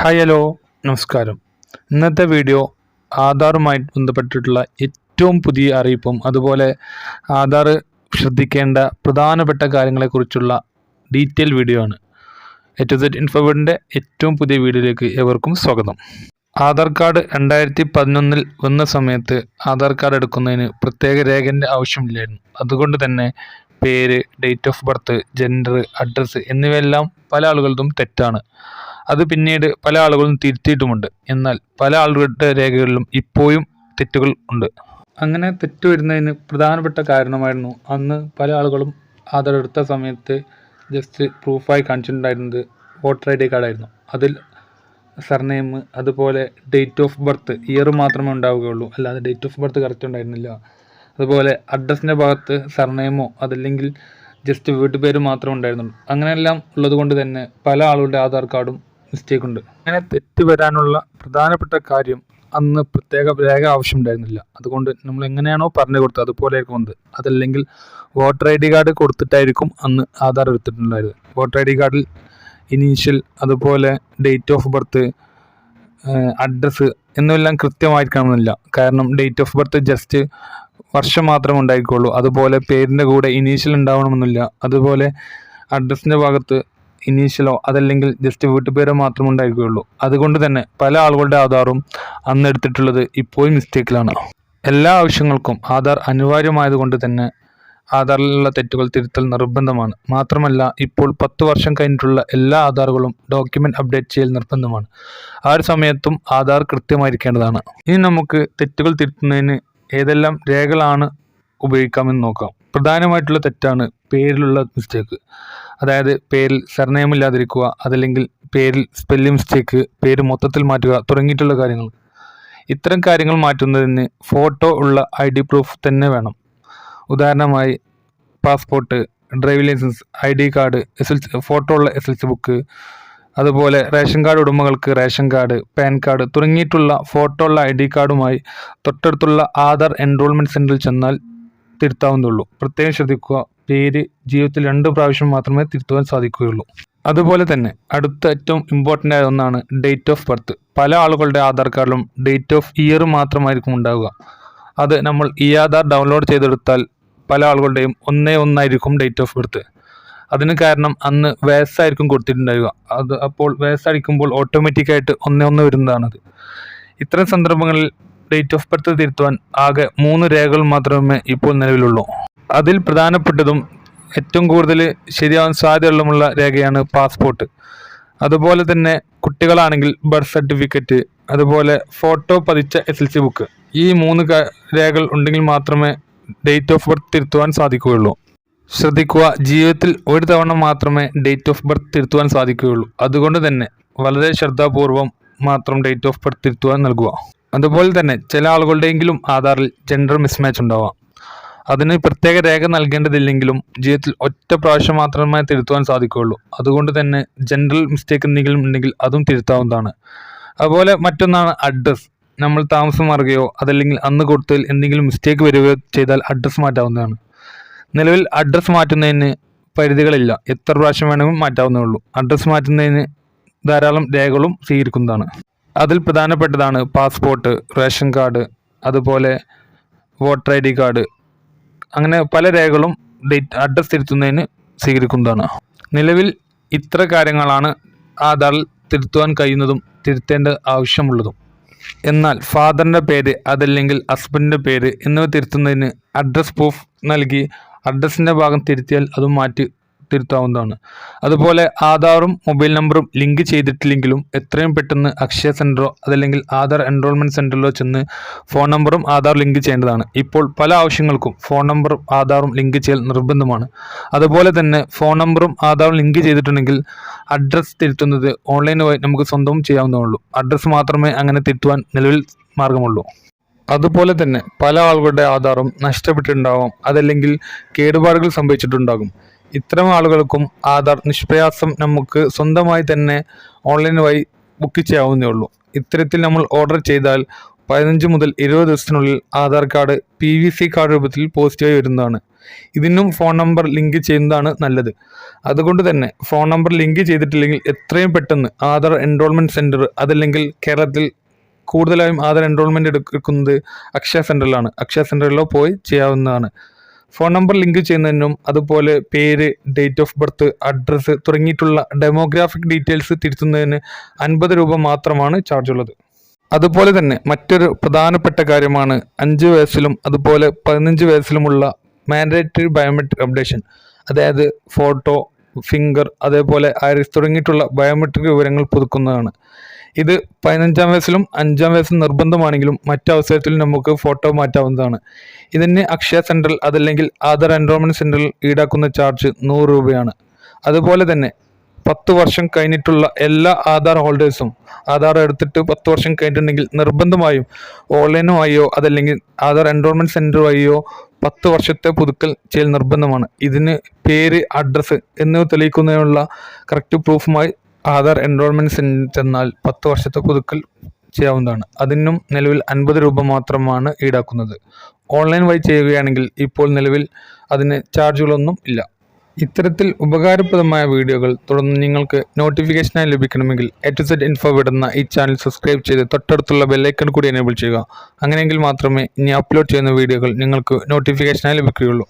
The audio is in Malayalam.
ഹായ് ഹലോ നമസ്കാരം. ഇന്നത്തെ വീഡിയോ ആധാറുമായി ബന്ധപ്പെട്ടിട്ടുള്ള ഏറ്റവും പുതിയ അറിയിപ്പും അതുപോലെ ആധാർ ശ്രദ്ധിക്കേണ്ട പ്രധാനപ്പെട്ട കാര്യങ്ങളെക്കുറിച്ചുള്ള ഡീറ്റെയിൽ വീഡിയോ ആണ്. എ ടു സെറ്റ് ഇൻഫോവേഡിന്റെ ഏറ്റവും പുതിയ വീഡിയോയിലേക്ക് ഏവർക്കും സ്വാഗതം. ആധാർ കാർഡ് രണ്ടായിരത്തി പതിനൊന്നിൽ വന്ന സമയത്ത് ആധാർ കാർഡ് എടുക്കുന്നതിന് പ്രത്യേക രേഖന്റെ ആവശ്യമില്ലായിരുന്നു. അതുകൊണ്ട് തന്നെ പേര് date of birth gender address എന്നിവയെല്ലാം പല ആളുകളതും തെറ്റാണ്. അത് പിന്നീട് പല ആളുകളും തിരുത്തിയിട്ടുമുണ്ട്. എന്നാൽ പല ആളുകളുടെ രേഖകളിലും ഇപ്പോഴും തെറ്റുകൾ ഉണ്ട്. അങ്ങനെ തെറ്റ് വരുന്നതിന് പ്രധാനപ്പെട്ട കാരണമായിരുന്നു അന്ന് പല ആളുകളും ആധാർ എടുത്ത സമയത്ത് ജസ്റ്റ് പ്രൂഫായി കാണിച്ചിട്ടുണ്ടായിരുന്നത് വോട്ടർ ഐ ഡി കാർഡായിരുന്നു അതിൽ സർനെയിം അതുപോലെ ഡേറ്റ് ഓഫ് ബർത്ത് ഇയർ മാത്രമേ ഉണ്ടാവുകയുള്ളൂ. അല്ലാതെ ഡേറ്റ് ഓഫ് ബർത്ത് കറക്റ്റ് ഉണ്ടായിരുന്നില്ല. അതുപോലെ അഡ്രസ്സിന്റെ ഭാഗത്ത് സർനെയിമോ അതല്ലെങ്കിൽ ജസ്റ്റ് വീട്ടുപേര് മാത്രമേ ഉണ്ടായിരുന്നുള്ളൂ. അങ്ങനെയെല്ലാം ഉള്ളതുകൊണ്ട് തന്നെ പല ആളുകളുടെ ആധാർ കാർഡും മിസ്റ്റേക്ക് ഉണ്ട് അങ്ങനെ തെറ്റ് വരാനുള്ള പ്രധാനപ്പെട്ട കാര്യം അന്ന് പ്രത്യേക രേഖ ആവശ്യമുണ്ടായിരുന്നില്ല. അതുകൊണ്ട് നമ്മൾ എങ്ങനെയാണോ പറഞ്ഞു കൊടുത്തത് അതുപോലെ വന്നത്. അതല്ലെങ്കിൽ വോട്ടർ ഐ ഡി കാർഡ് കൊടുത്തിട്ടായിരിക്കും അന്ന് ആധാർ എടുത്തിട്ടുണ്ടായത്. വോട്ടർ ഐ ഡി കാർഡിൽ ഇനീഷ്യൽ അതുപോലെ ഡേറ്റ് ഓഫ് ബർത്ത് അഡ്രസ്സ് എന്നെല്ലാം കൃത്യമായിരിക്കണമെന്നില്ല. കാരണം ഡേറ്റ് ഓഫ് ബർത്ത് ജസ്റ്റ് വർഷം മാത്രം ഉണ്ടായിരിക്കുള്ളൂ അതുപോലെ പേരിന്റെ കൂടെ ഇനീഷ്യൽ ഉണ്ടാവണമെന്നില്ല. അതുപോലെ അഡ്രസ്സിന്റെ ഭാഗത്ത് ഇനീഷ്യലോ അതല്ലെങ്കിൽ ജസ്റ്റ് വീട്ടുപേരോ മാത്രം ഉണ്ടായിരിക്കുകയുള്ളൂ. അതുകൊണ്ട് തന്നെ പല ആളുകളുടെ ആധാറും അന്ന് എടുത്തിട്ടുള്ളത് ഇപ്പോഴും മിസ്റ്റേക്കിലാണ് എല്ലാ ആവശ്യങ്ങൾക്കും ആധാർ അനിവാര്യമായതുകൊണ്ട് തന്നെ ആധാറിലുള്ള തെറ്റുകൾ തിരുത്തൽ നിർബന്ധമാണ്. മാത്രമല്ല ഇപ്പോൾ പത്ത് വർഷം കഴിഞ്ഞിട്ടുള്ള എല്ലാ ആധാറുകളും ഡോക്യുമെന്റ് അപ്ഡേറ്റ് ചെയ്യൽ നിർബന്ധമാണ്. ആ ഒരു സമയത്തും ആധാർ കൃത്യമായിരിക്കേണ്ടതാണ്. ഇനി നമുക്ക് തെറ്റുകൾ തിരുത്തുന്നതിന് ഏതെല്ലാം രേഖകളാണ് ഉപയോഗിക്കാമെന്ന് നോക്കാം. പ്രധാനമായിട്ടുള്ള തെറ്റാണ് പേരിലുള്ള മിസ്റ്റേക്ക് അതായത് പേരിൽ സർനെയിം ഇല്ലാതിരിക്കുക അതല്ലെങ്കിൽ പേരിൽ സ്പെല്ലിംഗ് മിസ്റ്റേക്ക് പേര് മൊത്തത്തിൽ മാറ്റുക തുടങ്ങിയിട്ടുള്ള കാര്യങ്ങൾ. ഇത്തരം കാര്യങ്ങൾ മാറ്റുന്നതിന് ഫോട്ടോ ഉള്ള ഐ ഡി പ്രൂഫ് തന്നെ വേണം. ഉദാഹരണമായി passport driving licence I D card S L photo ഉള്ള എസ് എൽ സി ബുക്ക് അതുപോലെ റേഷൻ കാർഡ് ഉടമകൾക്ക് റേഷൻ കാർഡ് പാൻ കാർഡ് തുടങ്ങിയിട്ടുള്ള ഫോട്ടോ ഉള്ള ഐ ഡി കാർഡുമായി തൊട്ടടുത്തുള്ള ആധാർ എൻറോൾമെന്റ് സെന്ററിൽ ചെന്നാൽ തിരുത്താവുന്നതുള്ളൂ പ്രത്യേകം ശ്രദ്ധിക്കുക പേര് ജീവിതത്തിൽ രണ്ട് പ്രാവശ്യം മാത്രമേ തിരുത്തുവാൻ സാധിക്കുകയുള്ളൂ. അതുപോലെ തന്നെ അടുത്ത ഏറ്റവും ഇമ്പോർട്ടന്റ് ആയ ഒന്നാണ് ഡേറ്റ് ഓഫ് ബർത്ത് പല ആളുകളുടെ ആധാർ കാർഡിലും ഡേറ്റ് ഓഫ് ഇയർ മാത്രമായിരിക്കും ഉണ്ടാവുക. അത് നമ്മൾ ഇ ആധാർ ഡൗൺലോഡ് ചെയ്തെടുത്താൽ പല ആളുകളുടെയും ഒന്നേ ഒന്നായിരിക്കും ഡേറ്റ് ഓഫ് ബർത്ത് അതിന് കാരണം അന്ന് വയസ്സായിരിക്കും കൊടുത്തിട്ടുണ്ടാവുക. അത് അപ്പോൾ വയസ്സടിക്കുമ്പോൾ ഓട്ടോമാറ്റിക്കായിട്ട് ഒന്നേ ഒന്ന് വരുന്നതാണത്. ഇത്തരം സന്ദർഭങ്ങളിൽ ഡേറ്റ് ഓഫ് ബർത്ത് തിരുത്തുവാൻ ആകെ മൂന്ന് രേഖകൾ മാത്രമേ ഇപ്പോൾ നിലവിലുള്ളൂ. അതിൽ പ്രധാനപ്പെട്ടതും ഏറ്റവും കൂടുതൽ ശരിയാവാൻ സാധ്യതയുള്ള രേഖയാണ് പാസ്പോർട്ട്. അതുപോലെ തന്നെ കുട്ടികളാണെങ്കിൽ ബർത്ത് സർട്ടിഫിക്കറ്റ് അതുപോലെ ഫോട്ടോ പതിച്ച എസ് എൽ സി ബുക്ക് ഈ മൂന്ന് രേഖകൾ ഉണ്ടെങ്കിൽ മാത്രമേ ഡേറ്റ് ഓഫ് ബർത്ത് തിരുത്തുവാൻ സാധിക്കുകയുള്ളൂ. ശ്രദ്ധിക്കുക ജീവിതത്തിൽ ഒരു തവണ മാത്രമേ ഡേറ്റ് ഓഫ് ബർത്ത് തിരുത്തുവാൻ സാധിക്കുകയുള്ളൂ. അതുകൊണ്ട് തന്നെ വളരെ ശ്രദ്ധാപൂർവം മാത്രം ഡേറ്റ് ഓഫ് ബർത്ത് തിരുത്തുവാൻ നൽകുക. അതുപോലെ തന്നെ ചില ആളുകളുടെയെങ്കിലും ആധാറിൽ ജെൻഡർ മിസ്മാച്ച് ഉണ്ടാവാം. അതിന് പ്രത്യേക രേഖ നൽകേണ്ടതില്ലെങ്കിലും ജീവിതത്തിൽ ഒറ്റ പ്രാവശ്യം മാത്രമേ തിരുത്തുവാൻ സാധിക്കുകയുള്ളൂ. അതുകൊണ്ട് തന്നെ ജനറൽ മിസ്റ്റേക്ക് എന്തെങ്കിലും ഉണ്ടെങ്കിൽ അതും തിരുത്താവുന്നതാണ്. അതുപോലെ മറ്റൊന്നാണ് അഡ്രസ് നമ്മൾ താമസം മാറുകയോ അതല്ലെങ്കിൽ അന്ന് കൊടുത്തതിൽ എന്തെങ്കിലും മിസ്റ്റേക്ക് വരികയോ ചെയ്താൽ അഡ്രസ്സ് മാറ്റാവുന്നതാണ്. നിലവിൽ അഡ്രസ്സ് മാറ്റുന്നതിന് പരിധികളില്ല. എത്ര പ്രാവശ്യം വേണമെങ്കിലും മാറ്റാവുന്നേ ഉള്ളൂ. അഡ്രസ്സ് മാറ്റുന്നതിന് ധാരാളം രേഖകളും സ്വീകരിക്കുന്നതാണ്. അതിൽ പ്രധാനപ്പെട്ടതാണ് പാസ്പോർട്ട് റേഷൻ കാർഡ് അതുപോലെ വോട്ടർ ഐ ഡി കാർഡ് അങ്ങനെ പല രേഖകളും ഡേറ്റ് അഡ്രസ്സ് തിരുത്തുന്നതിന് സ്വീകരിക്കുന്നതാണ്. നിലവിൽ ഇത്ര കാര്യങ്ങളാണ് ആധാറിൽ തിരുത്തുവാൻ കഴിയുന്നതും തിരുത്തേണ്ട ആവശ്യമുള്ളതും. എന്നാൽ ഫാദറിന്റെ പേര് അതല്ലെങ്കിൽ ഹസ്ബൻഡിന്റെ പേര് എന്നിവ തിരുത്തുന്നതിന് അഡ്രസ് പ്രൂഫ് നൽകി അഡ്രസ്സിന്റെ ഭാഗം തിരുത്തിയാൽ അതും മാറ്റി തിരുത്താവുന്നതാണ്. അതുപോലെ ആധാറും മൊബൈൽ നമ്പറും ലിങ്ക് ചെയ്തിട്ടില്ലെങ്കിലും എത്രയും പെട്ടെന്ന് അക്ഷയ സെന്ററോ അതല്ലെങ്കിൽ ആധാർ എൻറോൾമെന്റ് സെന്ററിലോ ചെന്ന് ഫോൺ നമ്പറും ആധാർ ലിങ്ക് ചെയ്യേണ്ടതാണ്. ഇപ്പോൾ പല ആവശ്യങ്ങൾക്കും ഫോൺ നമ്പറും ആധാറും ലിങ്ക് ചെയ്യൽ നിർബന്ധമാണ്. അതുപോലെ തന്നെ ഫോൺ നമ്പറും ആധാറും ലിങ്ക് ചെയ്തിട്ടുണ്ടെങ്കിൽ അഡ്രസ്സ് തിരുത്തുന്നത് ഓൺലൈൻ വഴി നമുക്ക് സ്വന്തവും ചെയ്യാവുന്നതുള്ളൂ അഡ്രസ്സ് മാത്രമേ അങ്ങനെ തിരുത്തുവാൻ നിലവിൽ മാർഗമുള്ളൂ. അതുപോലെ തന്നെ പല ആളുകളുടെ ആധാറും നഷ്ടപ്പെട്ടിട്ടുണ്ടാവാം. അതല്ലെങ്കിൽ കേടുപാടുകൾ സംഭവിച്ചിട്ടുണ്ടാകും. ഇത്തരം ആളുകൾക്കും ആധാർ നിഷ്പ്രയാസം നമുക്ക് സ്വന്തമായി തന്നെ ഓൺലൈൻ വഴി ബുക്ക് ചെയ്യാവുന്നേ ഉള്ളൂ. ഇത്തരത്തിൽ നമ്മൾ ഓർഡർ ചെയ്താൽ പതിനഞ്ച് മുതൽ ഇരുപത് ദിവസത്തിനുള്ളിൽ Aadhaar card P V C card രൂപത്തിൽ പോസിറ്റീവായി വരുന്നതാണ്. ഇതിനും ഫോൺ നമ്പർ ലിങ്ക് ചെയ്യുന്നതാണ് നല്ലത്. അതുകൊണ്ട് തന്നെ ഫോൺ നമ്പർ ലിങ്ക് ചെയ്തിട്ടില്ലെങ്കിൽ എത്രയും പെട്ടെന്ന് ആധാർ എൻറോൾമെന്റ് സെന്റർ അതല്ലെങ്കിൽ കേരളത്തിൽ കൂടുതലായും ആധാർ എൻറോൾമെന്റ് എടുക്കുന്നത് അക്ഷയ സെന്ററിലാണ് അക്ഷയ സെന്ററിലോ പോയി ചെയ്യാവുന്നതാണ്. ഫോൺ നമ്പർ ലിങ്ക് ചെയ്യുന്നതിനും അതുപോലെ പേര് ഡേറ്റ് ഓഫ് ബർത്ത് അഡ്രസ്സ് തുടങ്ങിയിട്ടുള്ള ഡെമോഗ്രാഫിക് ഡീറ്റെയിൽസ് തിരുത്തുന്നതിന് അൻപത് രൂപ മാത്രമാണ് ചാർജ് ഉള്ളത്. അതുപോലെ തന്നെ മറ്റൊരു പ്രധാനപ്പെട്ട കാര്യമാണ് അഞ്ച് വയസ്സിലും അതുപോലെ പതിനഞ്ച് വയസ്സിലുമുള്ള മാൻഡേറ്ററി ബയോമെട്രിക് അപ്ഡേഷൻ അതായത് ഫോട്ടോ ഫിംഗർ അതേപോലെ ഐറിസ് തുടങ്ങിയിട്ടുള്ള ബയോമെട്രിക് വിവരങ്ങൾ പുതുക്കുന്നതാണ്. ഇത് പതിനഞ്ചാം വയസ്സിലും അഞ്ചാം വയസ്സും നിർബന്ധമാണെങ്കിലും മറ്റു അവസരത്തിലും നമുക്ക് ഫോട്ടോ മാറ്റാവുന്നതാണ്. ഇതിന് അക്ഷയ സെൻട്രൽ അതല്ലെങ്കിൽ ആധാർ എൻറോൾമെന്റ് സെന്ററിൽ ഈടാക്കുന്ന ചാർജ് നൂറ് രൂപയാണ്. അതുപോലെ തന്നെ പത്ത് വർഷം കഴിഞ്ഞിട്ടുള്ള എല്ലാ ആധാർ ഹോൾഡേഴ്സും ആധാർ എടുത്തിട്ട് പത്ത് വർഷം കഴിഞ്ഞിട്ടുണ്ടെങ്കിൽ നിർബന്ധമായും ഓൺലൈനോ ആയോ അതല്ലെങ്കിൽ ആധാർ എൻറോൾമെന്റ് സെന്റർ വഴിയോ പത്ത് വർഷത്തെ പുതുക്കൽ ചെയ്യൽ നിർബന്ധമാണ്. ഇതിന് പേര് അഡ്രസ്സ് എന്നിവ തെളിയിക്കുന്നതിനുള്ള കറക്റ്റ് പ്രൂഫുമായി ആധാർ എൻറോൾമെന്റ് സെന്റർ ചെന്നാൽ പത്ത് വർഷത്തെ പുതുക്കൽ ചെയ്യാവുന്നതാണ്. അതിനും നിലവിൽ അൻപത് രൂപ മാത്രമാണ് ഈടാക്കുന്നത്. ഓൺലൈൻ വഴി ചെയ്യുകയാണെങ്കിൽ ഇപ്പോൾ നിലവിൽ അതിന് ചാർജുകളൊന്നും ഇല്ല. ഇത്തരത്തിൽ ഉപകാരപ്രദമായ വീഡിയോകൾ തുടർന്ന് നിങ്ങൾക്ക് നോട്ടിഫിക്കേഷനായി ലഭിക്കണമെങ്കിൽ എ ടു സെറ്റ് ഇൻഫോ വിടുന്ന ഈ ചാനൽ സബ്സ്ക്രൈബ് ചെയ്ത് തൊട്ടടുത്തുള്ള ബെല്ലൈക്കൺ കൂടി എനേബിൾ ചെയ്യുക. അങ്ങനെയെങ്കിൽ മാത്രമേ ഇനി അപ്ലോഡ് ചെയ്യുന്ന വീഡിയോകൾ നിങ്ങൾക്ക് നോട്ടിഫിക്കേഷനായി ലഭിക്കുകയുള്ളൂ.